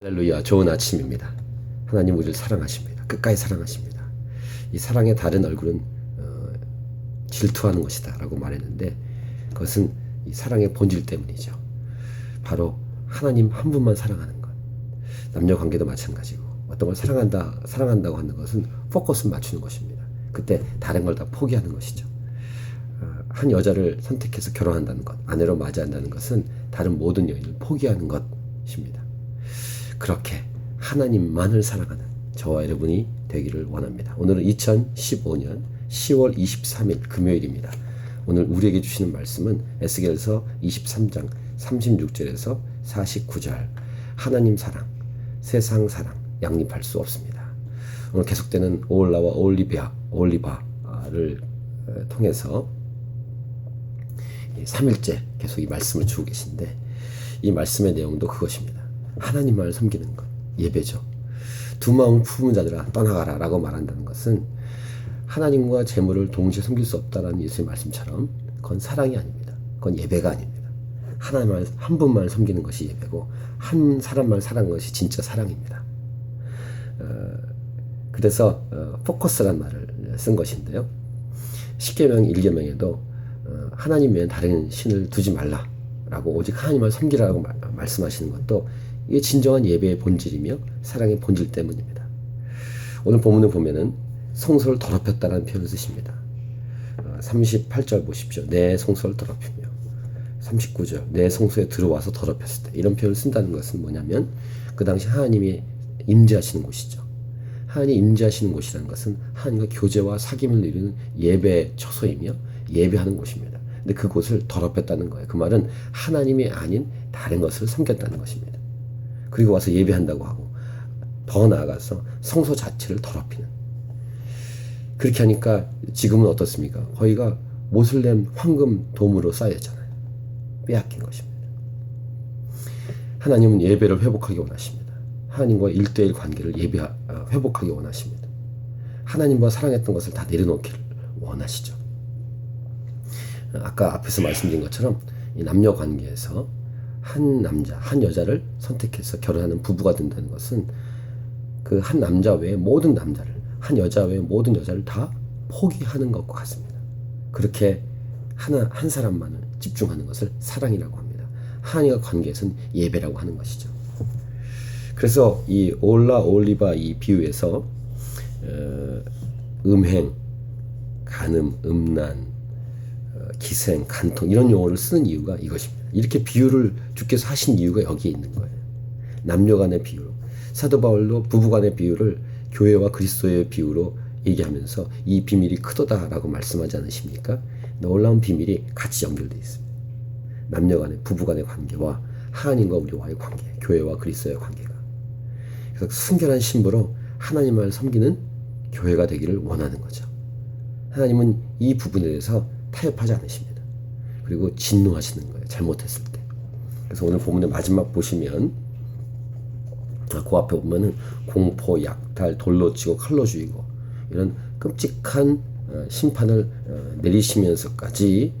할렐루야 좋은 아침입니다. 하나님 우리를 사랑하십니다. 끝까지 사랑하십니다. 이 사랑의 다른 얼굴은 어, 질투하는 것이다 라고 말했는데 그것은 이 사랑의 본질 때문이죠. 바로 하나님 한 분만 사랑하는 것. 남녀 관계도 마찬가지고 어떤 걸 사랑한다 사랑한다고 하는 것은 포커스 맞추는 것입니다. 그때 다른 걸 다 포기하는 것이죠. 어, 한 여자를 선택해서 결혼한다는 것, 아내로 맞이한다는 것은 다른 모든 여인을 포기하는 것입니다. 그렇게 하나님만을 사랑하는 저와 여러분이 되기를 원합니다. 오늘은 2015년 10월 23일 금요일입니다. 오늘 우리에게 주시는 말씀은 에스겔서 23장 36절에서 49절 하나님 사랑, 세상 사랑 양립할 수 없습니다. 오늘 계속되는 오올라와 오올리비아, 오올리바를 통해서 3일째 계속 이 말씀을 주고 계신데 이 말씀의 내용도 그것입니다. 하나님만을 섬기는 것, 예배죠. 두 마음 품은 자들아 떠나가라 라고 말한다는 것은 하나님과 재물을 동시에 섬길 수 없다라는 예수의 말씀처럼 그건 사랑이 아닙니다. 그건 예배가 아닙니다. 하나님만 한 분만 섬기는 것이 예배고 한 사람만 사랑하는 것이 진짜 사랑입니다. 어, 그래서 어, 포커스란 말을 쓴 것인데요. 10계명 1계명에도 어, 하나님 외에 다른 신을 두지 말라라고 오직 하나님만 섬기라고 말, 말씀하시는 것도 이게 진정한 예배의 본질이며 사랑의 본질 때문입니다. 오늘 본문을 보면은 성소를 더럽혔다는 표현을 쓰십니다. 38절 보십시오. 내 성소를 더럽히며 39절 내 성소에 들어와서 더럽혔을 때 이런 표현을 쓴다는 것은 뭐냐면 그 당시 하나님이 임재하시는 곳이죠. 하나님 임재하시는 곳이라는 것은 하나님과 교제와 사귐을 이루는 예배 처소이며 예배하는 곳입니다. 근데 그곳을 더럽혔다는 거예요. 그 말은 하나님이 아닌 다른 것을 섬겼다는 것입니다. 그리고 와서 예배한다고 하고 더 나아가서 성소 자체를 더럽히는 그렇게 하니까 지금은 어떻습니까? 거기가 모슬렘 황금 돔으로 쌓여있잖아요. 빼앗긴 것입니다. 하나님은 예배를 회복하기 원하십니다. 하나님과 일대일 관계를 예배 어, 회복하기 원하십니다. 하나님과 사랑했던 것을 다 내려놓기를 원하시죠. 아까 앞에서 말씀드린 것처럼 이 남녀 관계에서 한 남자, 한 여자를 선택해서 결혼하는 부부가 된다는 것은 그 한 남자 외에 모든 남자를, 한 여자 외에 모든 여자를 다 포기하는 것과 같습니다. 그렇게 하나, 한 사람만을 집중하는 것을 사랑이라고 합니다. 하나님과 관계에서는 예배라고 하는 것이죠. 그래서 이 올라 올리바 이 비유에서 어, 음행, 간음, 음란, 어, 기생, 간통 이런 용어를 쓰는 이유가 이것입니다. 이렇게 비유를 주께서 하신 이유가 여기에 있는 거예요. 남녀 간의 비유로. 사도 바울도 부부 간의 비유를 교회와 그리스도의 비유로 얘기하면서 이 비밀이 크도다라고 말씀하지 않으십니까? 놀라운 비밀이 같이 연결되어 있습니다. 남녀 간의 부부 간의 관계와 하나님과 우리와의 관계, 교회와 그리스도의 관계가. 그래서 순결한 신부로 하나님을 섬기는 교회가 되기를 원하는 거죠. 하나님은 이 부분에 대해서 타협하지 않으십니다. 그리고 진노하시는 거예요. 잘못했을 때. 그래서 오늘 본문의 마지막 보시면 그 앞에 보면은 공포, 약탈, 돌로 치고 칼로 죽이고 이런 끔찍한 어, 심판을 어, 내리시면서까지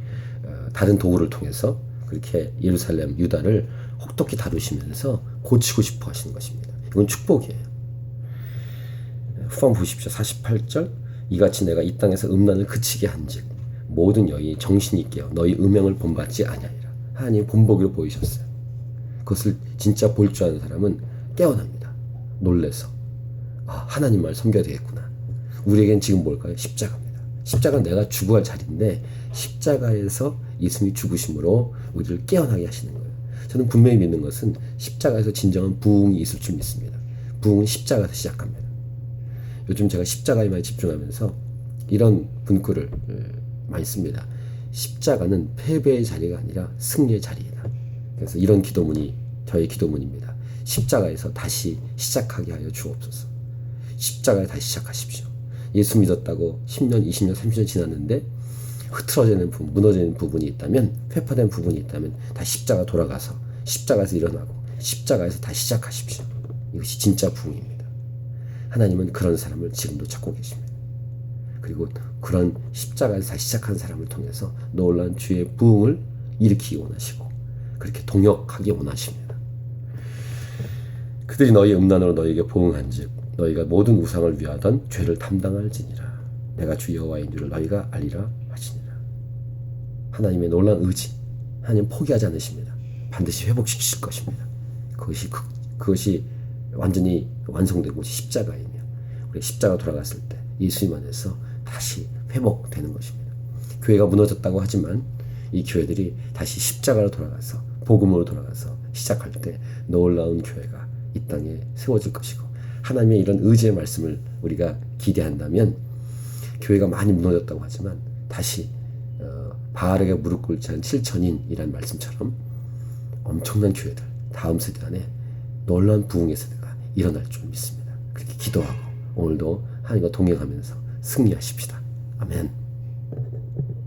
어, 다른 도구를 통해서 그렇게 예루살렘, 유다를 혹독히 다루시면서 고치고 싶어 하시는 것입니다. 이건 축복이에요. 후반 보십시오. 48절 이같이 내가 이 땅에서 음란을 그치게 한즉 모든 여인이 정신이 깨어 너희 음행을 본받지 아니하리라. 하나님 본보기로 보이셨어요. 그것을 진짜 볼 줄 아는 사람은 깨어납니다. 놀래서 아 하나님만 섬겨야 되겠구나. 우리에겐 지금 뭘까요? 십자가입니다. 십자가 내가 죽어야 할 자리인데 십자가에서 예수님이 죽으심으로 우리를 깨어나게 하시는 거예요. 저는 분명히 믿는 것은 십자가에서 진정한 부흥이 있을 줄 믿습니다. 부흥은 십자가에서 시작합니다. 요즘 제가 십자가에 많이 집중하면서 이런 문구를 많이 씁니다. 십자가는 패배의 자리가 아니라 승리의 자리이다. 그래서 이런 기도문이 저의 기도문입니다. 십자가에서 다시 시작하게 하여 주옵소서. 십자가에 다시 시작하십시오. 예수 믿었다고 10년, 20년, 30년 지났는데 흐트러지는 부분, 무너지는 부분이 있다면, 회파된 부분이 있다면 다시 십자가 돌아가서 십자가에서 일어나고 십자가에서 다시 시작하십시오. 이것이 진짜 부흥입니다. 하나님은 그런 사람을 지금도 찾고 계십니다. 그리고 그런 십자가에서 시작한 사람을 통해서 놀라운 주의 부흥을 일으키기 원하시고 그렇게 동역하기 원하십니다. 그, 그들이 너희의 음란으로 너희에게 보응한즉 너희가 모든 우상을 위하던 죄를 담당할지니라. 내가 주 여호와인 줄을 너희가 알리라 하시니라. 하나님의 놀라운 의지 하나님 포기하지 않으십니다. 반드시 회복시키실 것입니다. 그것이 그, 그것이 완전히 곳이 십자가이며 우리 십자가 돌아갔을 때 예수님 안에서 다시 회복되는 것입니다 교회가 무너졌다고 하지만 이 교회들이 다시 십자가로 돌아가서 복음으로 돌아가서 시작할 때 놀라운 교회가 이 땅에 세워질 것이고 하나님의 이런 의지의 말씀을 우리가 기대한다면 교회가 많이 무너졌다고 하지만 다시 어, 바알에게 무릎 꿇지 않은 7천인이라는 말씀처럼 엄청난 교회들 다음 세대 안에 놀라운 부흥의 세대가 일어날 줄 믿습니다. 그렇게 기도하고 오늘도 하나님과 동행하면서 승리하십시다. 아멘.